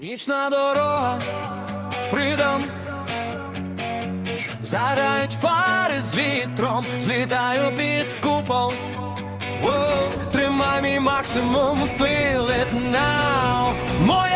Нічна дорога, фрідом Зарають фари з вітром, злітаю під купол. Воу, Тримай мій максимум, feel it now. Мой